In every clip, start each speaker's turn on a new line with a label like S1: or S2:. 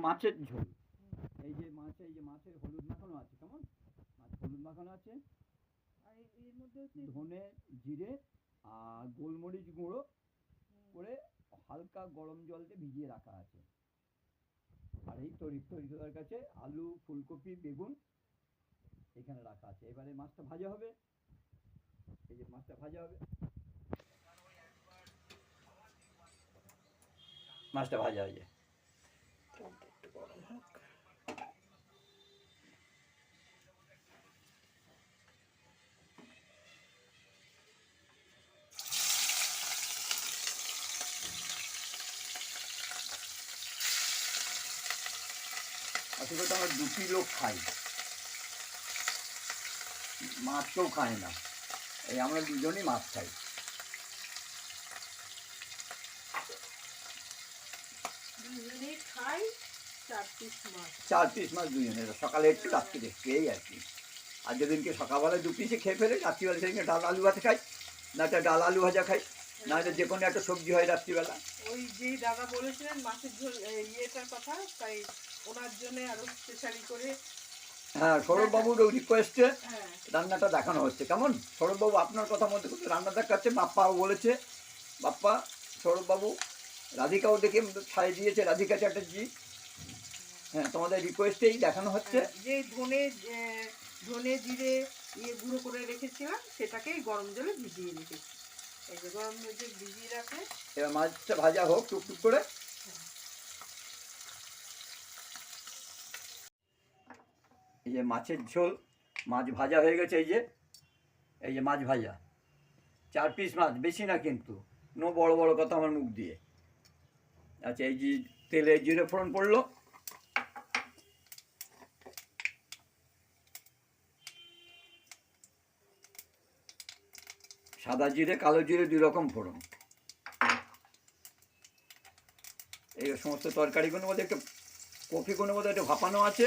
S1: মাছের ঝোল। এই যে মাছ এই যে মাছের হলুদ মাখানো আছে কেমন? মাছ হলুদ মাখানো আছে?
S2: আর এ- এর মধ্যে
S1: ধনে জিরে আর গোলমরিচ গুঁড়ো করে হালকা গরম জল দিয়ে ভিজিয়ে রাখা আছে। আর এই তরি তরিদার কাছে আলু ফুলকপি বেগুন এখানে রাখা আছে। এবারে মাছটা ভাজা হবে। এই যে মাছটা ভাজা হবে। মাছটা ভাজা হয়ে যায়।
S2: একটু গরম হোক
S1: আসলে তো আমরা দুটি লোক খাই। মাছ কেউ খায় না। এই আমরা দুজনই মাছ খাই।
S2: খাই। চার পিস মাছ
S1: সকালে একটু রাত্রিরে এই আর কি। আর যেদিনকে সকালবেলায় দু পিসে খেয়ে ফেলে রাত্রিবেলা সেদিনকে ডাল আলু ভাত খাই না একটা ডাল আলু ভাজা খাই না হলে যে কোনো একটা সবজি হয় রাত্রিবেলা।
S2: ওই দাদা বলেছিলেন মাছের ঝোল ইয়েটার কথা তাই ওনার জন্য আরও স্পেশালি করে।
S1: হ্যাঁ সৌরভবাবুর রিকোয়েস্টে
S2: হ্যাঁ।
S1: রান্নাটা দেখানো হচ্ছে। কেমন? সৌরভবাবু আপনার কথা মধ্যে কিন্তু রান্না দেখাচ্ছে বাপ্পাও বলেছে। বাপ্পা সৌরভবাবু রাধিকাও দেখে ছাই দিয়েছে রাধিকা চ্যাটার্জি। হ্যাঁ তোমাদের রিকোয়েস্টেই দেখানো হচ্ছে।
S2: হ্যাঁ, যে ধনে ধনে জিরে ইয়ে গুঁড়ো করে রেখেছিলাম সেটাকেই গরম জলে ভিজিয়ে রেখেছি। এই যে গরম জলে ভিজিয়ে রাখে।
S1: এবার মাছটা ভাজা হোক টুকটুক করে। এই যে মাছের ঝোল মাছ ভাজা হয়ে গেছে এই যে। এই যে মাছ ভাজা। চার পিস মাছ বেশি না কিন্তু। নো বড় বড় কথা আমার মুখ দিয়ে। আচ্ছা এই যে তেলে জিরে ফোড়ন পড়ল। সাদা জিরে কালো জিরে দুই রকম ফোড়ন। এই সমস্ত তরকারিগুলোর মধ্যে একটু কফিগুলোর মধ্যে একটু ভাপানো আছে।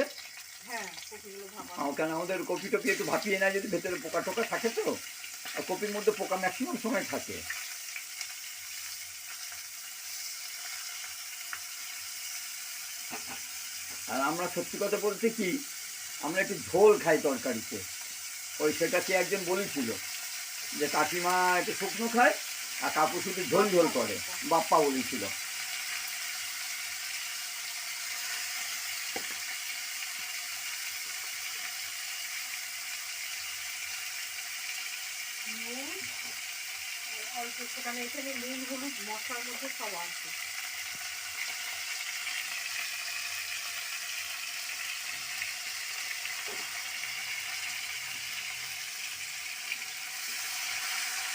S2: হ্যাঁ
S1: কেন আমাদের কপি টপি একটু ভাপিয়ে নেয় যদি ভেতরে পোকা টোকা থাকে তো? আর কপির মধ্যে পোকা ম্যাক্সিমাম সময় থাকে। আর আমরা সত্যি কথা বলতে কি আমরা একটু ঝোল খাই তরকারিতে। ওই সেটা কে একজন বলেছিল? যে কাকিমা একটু শুকনো খায় আর কাকু শুধু ঝোল ঝোল করে, বাপ্পা বলেছিল।
S2: অল্প সেখানে এখানে নুন, হলুদ, মশলার মধ্যে সব আছে।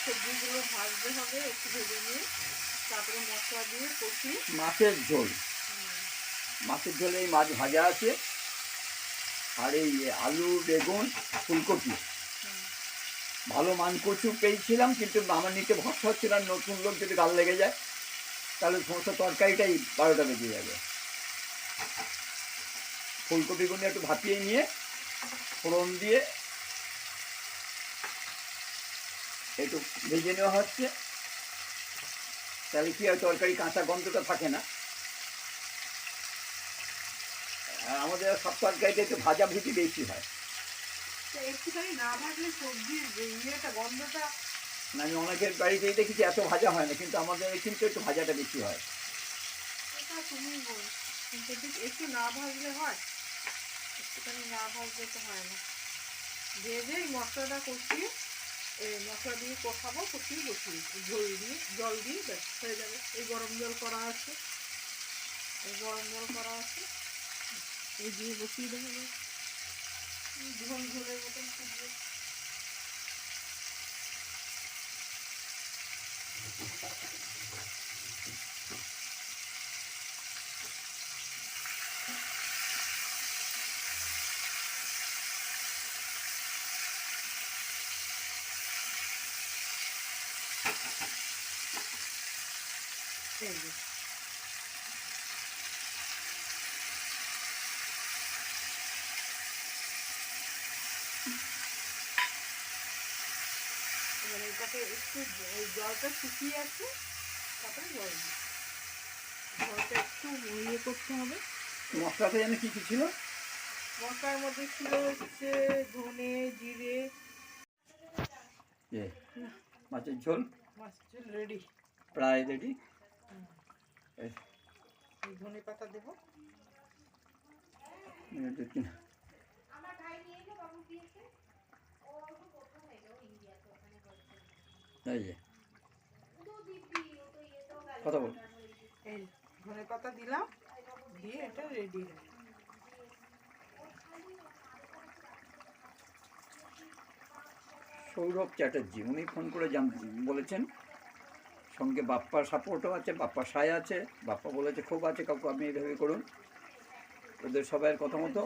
S2: সবজিগুলো ভাজতে হবে একটু ভেজে নিয়ে তারপরে মশলা দিয়ে কষিয়ে।
S1: মাছের ঝোল। মাছের ঝোলে এই মাছ ভাজা আছে আর এই আলু বেগুন ফুলকপি। ভালো মান কচু পেয়েছিলাম কিন্তু আমার নিতে ভরসা হচ্ছিল নতুন লোক যদি গাল লেগে যায় তাহলে সমস্ত তরকারিটাই বারোটা বেজে যাবে। ফুলকপিগুলো একটু ভাপিয়ে নিয়ে ফোড়ন দিয়ে একটু ভেজে নেওয়া হচ্ছে। তাহলে কি হয় তরকারি কাঁচা গন্ধটা থাকে না। আমাদের সব তরকারিতে একটু ভাজা ভুজি বেশি হয়।
S2: তো একটুখানি না ভাজলে সবজির ইয়েটা গন্ধটা
S1: আমি অনেকের বাড়িতেই দেখেছি এত ভাজা হয় না কিন্তু আমাদের কিন্তু একটু ভাজাটা বেশি হয়।
S2: এটা তুমি একটু- না ভাজলে হয় একটুখানি না ভাজলে তো হয় না। ভেজে এই মশলাটা কষিয়ে এই মশলা দিয়ে কষাবো, কষিয়ে বসিয়ে জল দিয়ে জল দিয়ে ব্যাস, হয়ে যাবে। এই গরম জল করা আছে। এই গরম জল করা আছে। এই দিয়ে বসিয়ে ব্যাস। এই ঝোল, ঝোলের মতন ফুটবে। এই যে এবার এটাকে একটু জলটা শুকিয়ে আসে তারপরে জল জলটা একটু ইয়ে করতে হবে।
S1: মশলাতে জানি কি কি ছিল?
S2: মশলার মধ্যে ছিল হচ্ছে ধনে জিরে।
S1: মাছের ঝোল?
S2: মাছের রেডি
S1: প্রায় রেডি
S2: এই ধনে পাতা দেবো।
S1: এই যে কথা বল।
S2: এই ধনে পাতা দিলাম দিয়ে এটা রেডি
S1: সৌরভ চ্যাটার্জি, উনি ফোন করে জান বলেছেন, সঙ্গে বাপ্পার সাপোর্টও আছে বাপ্পার সায় আছে, বাপ্পা বলেছে খুব আছে কাকু আপনি এইভাবে করুন। ওদের সবাইয়ের কথা মতো।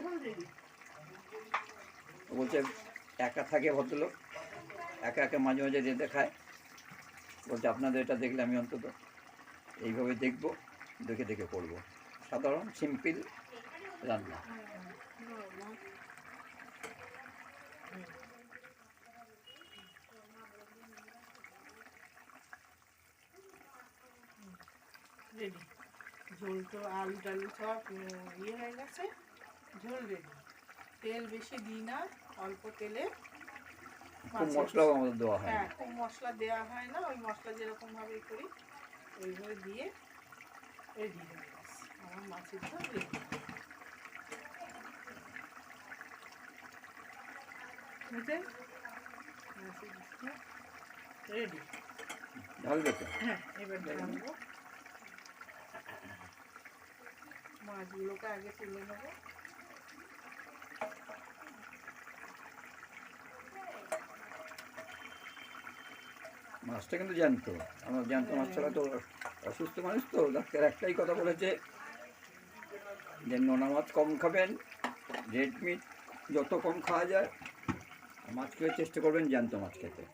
S1: বলছে, একা থাকে ভদ্রলোক, একা একা মাঝে মাঝে যেতে খায় বলছে, আপনাদের এটা দেখলে আমি অন্তত এইভাবে দেখব, দেখে দেখে করব। সাধারণ, সিম্পল রান্না।
S2: রেডি। ঝোল তো আলু টালু সব ইয়ে হয়ে গেছে। ঝোল রেডি। তেল বেশি দিই না অল্প তেলে
S1: আমাদের দেওয়া হয়
S2: হ্যাঁ খুব মশলা দেওয়া হয় না ওই মশলা যেরকম ভাবে করি ওইভাবে দিয়ে রেডি হয়ে গেছে। আমার মাছের ঝোল রেডি। বুঝলেন? রেডি। হ্যাঁ এবার ঢালবো। মাছগুলোকে আগে তুলে নেব।
S1: মাছটা কিন্তু জ্যান্ত। আমার জ্যান্ত মাছ ছাড়া তো অসুস্থ মানুষ তো, ডাক্তার একটাই কথা বলেছে যে নোনা মাছ কম খাবেন, রেড মিট যত কম খাওয়া যায়, মাছ খেয়ে চেষ্টা করবেন জ্যান্ত মাছ খেতে।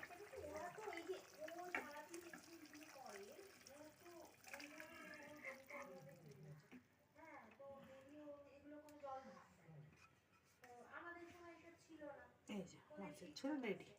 S2: এই যে মাছের ঝোল রেডি